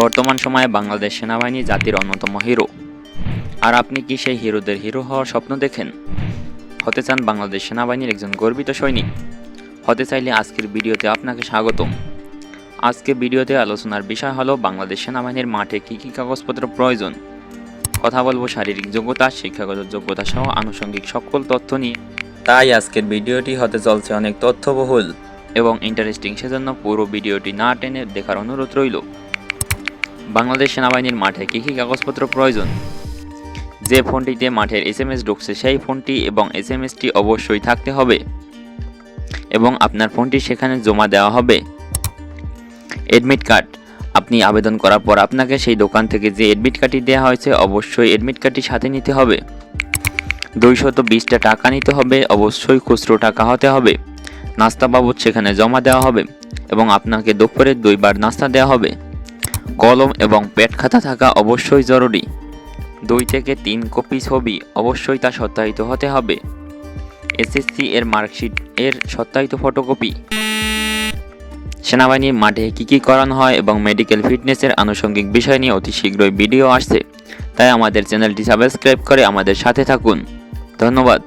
বর্তমান সময়ে বাংলাদেশ সেনাবাহিনী জাতির অন্যতম হিরো। আর আপনি কি সেই হিরোদের হিরো হওয়ার স্বপ্ন দেখেন? হতে চান বাংলাদেশ সেনাবাহিনীর একজন গর্বিত সৈনিক? হতে চাইলে আজকের ভিডিওতে আপনাকে স্বাগতম। আজকে ভিডিওতে আলোচনার বিষয় হলো বাংলাদেশ সেনাবাহিনীর মাঠে কী কী কাগজপত্র প্রয়োজন? কথা বলব শারীরিক যোগ্যতা, শিক্ষাগত যোগ্যতা সহ আনুষঙ্গিক সকল তথ্য নিয়ে। তাই আজকের ভিডিওটি হতে চলছে অনেক তথ্যবহুল এবং ইন্টারেস্টিং সেজন্য পুরো ভিডিওটি না টেনে দেখার অনুরোধ রইল। বাংলাদেশ সেনাবাহিনীর মাঠে কী কী কাগজপত্র প্রয়োজন? যে ফোনটিতে মাঠের এস এম এস ঢুকছে সেই ফোনটি এবং এস এম এসটি অবশ্যই থাকতে হবে। এবং আপনার ফোনটি সেখানে জমা দেওয়া হবে। এডমিট কার্ড, আপনি আবেদন করার পর আপনাকে সেই দোকান থেকে যে এডমিট কার্ডটি দেওয়া হয়েছে অবশ্যই এডমিট কার্ডটি সাথে নিতে হবে। দুইশত বিশটা টাকা নিতে হবে, অবশ্যই খুচরো টাকা হতে হবে। নাস্তা বাবদ সেখানে জমা দেওয়া হবে এবং আপনাকে দুপুরে দুইবার নাস্তা দেওয়া হবে। কলম এবং পেট খাতা থাকা অবশ্যই জরুরি। দুই থেকে তিন কপি ছবি অবশ্যই তা সত্যায়িত হতে হবে। এসএসসি এর মার্কশিট এর সত্যায়িত ফটোকপি। সেনাবাহিনীর মাঠে কী কী করানো হয় এবং মেডিকেল ফিটনেসের আনুষঙ্গিক বিষয় নিয়ে অতি শীঘ্রই ভিডিও আসছে। তাই আমাদের চ্যানেলটি সাবস্ক্রাইব করে আমাদের সাথে থাকুন। ধন্যবাদ।